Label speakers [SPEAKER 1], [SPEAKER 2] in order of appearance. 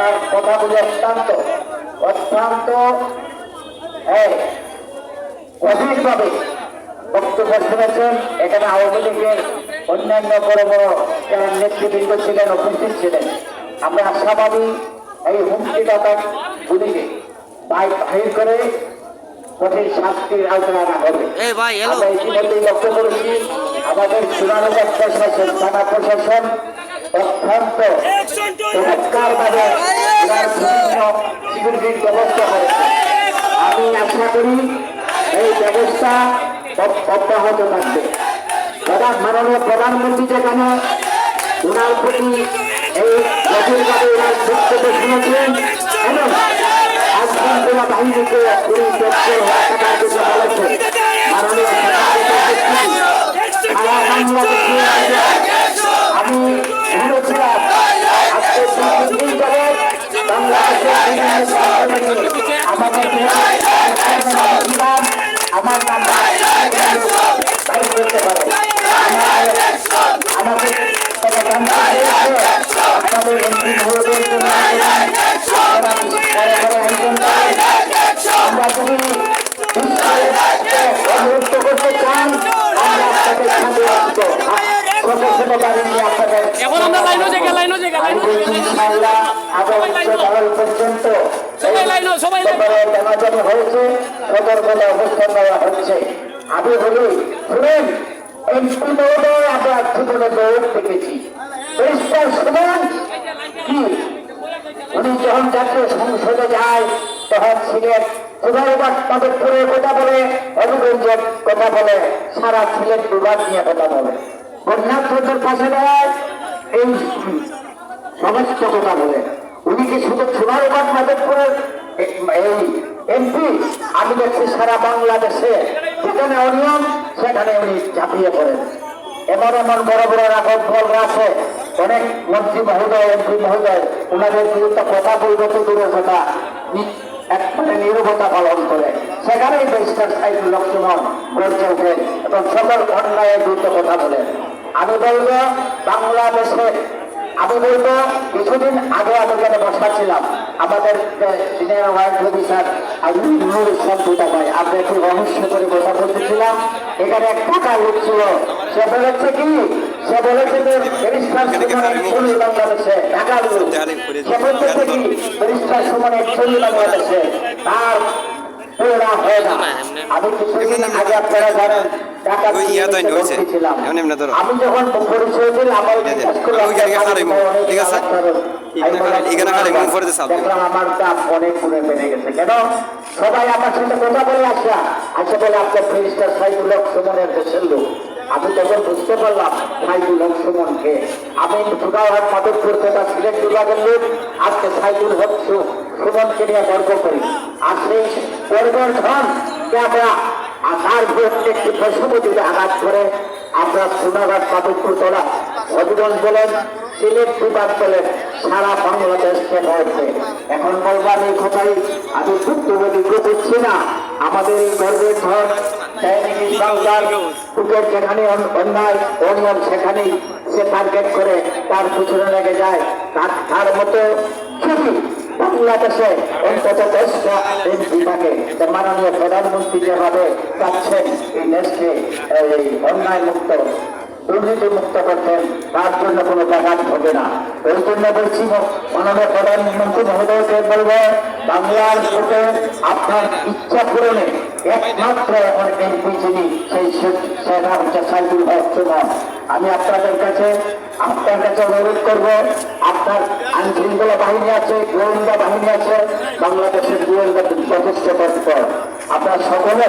[SPEAKER 1] ওনার কথাগুলি অত্যন্ত অত্যন্ত গভীরভাবে বক্তব্য শুনেছেন। এখানে আওয়ামী লীগের অন্যান্য বড় বড় নেতৃবৃন্দ ছিলেন উপস্থিত ছিলেন আমরা আশাবাদী এই হুমকিদাতা গুলিকে বাহির করে কঠিন শাস্তির আলোচনা আনা হবে আমরা ইতিমধ্যেই লক্ষ্য করেছি আমাদের সুনারগঞ্জ প্রশাসন থানা প্রশাসন অত্যন্ত চমৎকার ভাবে এবার বিভিন্ন সিকিউরিটির ব্যবস্থা করেছে আমি আশা করি এই ব্যবস্থা অব- অব্যাহত থাকবে প্রধান মাননীয় প্রধানমন্ত্রী যেখানে ওনার প্রতি এই গভীরভাবে ওনার বক্তব্য শুনেছেন এবং আজকাল জেলা বাহিনীকে উনি তথ্য থাকার জন্য বলেছেন মাননীয় সারা আমি শুনেছিলাম আজকে দুই দিন ধরে বাংলাদেশের বিভিন্ন সংগঠনে আমাদের ইমাম আমার নাম বাইর করতে পারে আমার- আমাদের কথা জানতে পেরেছে, আপনাদের এমপি মহোদয়ের জন্য আপনারা বড় বড় আয়োজন করেন। আমরা যদি বিশ্বের অনুরোধ করতে চান আমরা আপনাদের সাথে আসব ছোট ছোট গাড়ি নিয়ে আপনাদের
[SPEAKER 2] এখন
[SPEAKER 1] আমি বলি শুনেন এমপি মহোদয় আমরা জীবনে দৌড় দেখেছি পরিষ্কার শুনেন কি উনি যখন জাতীয় সংসদে যায় তখন সিলেট মাদকপুরের কথা বলে হবিগঞ্জের কথা বলে সারা সিলেট বিভাগ নিয়ে কথা বলে বন্যাত্মদের পাশে এই সমস্ত কথা বলে। উনি কি শুধু সুবাইবাদ মাদকপুরের এ- এই এমপি আমি দেখছি সারা বাংলাদেশে যেখানে অনিয়ম, সেখানে উনি ঝাঁপিয়ে পড়েন। এমন এমন বড় বড় রাঘব বলরা আছে, অনেক মন্ত্রী মহোদয়, এমপি মহোদয় ওনাদের বিরুদ্ধে কথা বলবে তো দূরের কথা একবারে নিরবতা পালন করে। সেখানেই ব্যারিস্টার সাইদুল লক্ষ্মণ গড়ে ওঠেন এবং সকল অন্যায়ের বিরুদ্ধে কথা বলেন। আমি বলব, বাংলাদেশে আমি বলব, কিছুদিন আগে আমি এখানে বসা ছিলাম। আমাদের দুটা ভাই একটু রহস্য করে এখানে ছিল। সে বলেছে কি? সে বলেছে যে বাংলাদেশে তার আমি কিছুদিন আগে আপনারা জানেন
[SPEAKER 3] ওই ইয়া তো হয়েছে।
[SPEAKER 1] ছিলাম।
[SPEAKER 3] এমনি এমনি ধরো।
[SPEAKER 1] আমি যখন পরিচয় আমার
[SPEAKER 3] ওই মুখ,
[SPEAKER 1] অনেক
[SPEAKER 3] ঠিক আছে? এখানে খালি- মুখ ভরে দিছে
[SPEAKER 1] দেখলাম আমার দাম অনেক গুণে বেড়ে গেছে। কেন? সবাই আমার সাথে কথা বলে আসা। আচ্ছা বলে আপনার ফেরিস্টার সাইদুল সুমনের দেশের লোক। আমি তখন বুঝতে পারলাম সাইদুল হক সুমনকে আমি সুগাওয়ার মাদকপুর তথা সিলেট বিভাগের লোক। আজকে সাইদুল হক সুমনকে নিয়ে গর্ব করি। আর সেই গর্বের ধন আমরা বিরুদ্ধে একটি যদি আঘাত করে। আমরা সোনাঘাট মাদকপুর তোলা হবিগঞ্জ বলেন সিলেট বিভাগ বলেন সারা বাংলাদেশকে হয়েছে এখন বলবার এই কথাই, আমি ভুক্তভোগী করছি না। আমাদের এই গর্বের অন্যায়, অনিয়ম সেখানেই সে টার্গেট করে, তার পিছনে লেগে যায়। তার মতো বাংলাদেশে অন্তত দশটা এমপি তো মাননীয় প্রধানমন্ত্রী যেভাবে চাচ্ছেন এই দেশকে, এই অন্যায় মুক্ত, দুর্নীতি মুক্ত করতেন তার জন্য কোনো ব্যাঘাত হবে না। ওই জন্য বলছি, মাননীয় প্রধানমন্ত্রী মহোদয়কে বলব, বাংলার ভোটে আপনার ইচ্ছা পূরণে একমাত্র এমপি যিনি, সেই সেটা হচ্ছে সাইদুল হক আমি আপনাদের কাছে, আপনার কাছে অনুরোধ করব, আপনার আইন শৃঙ্খলা বাহিনী আছে, গোয়েন্দা বাহিনী আছে, বাংলাদেশের গোয়েন্দা যথেষ্ট আপনার সকলে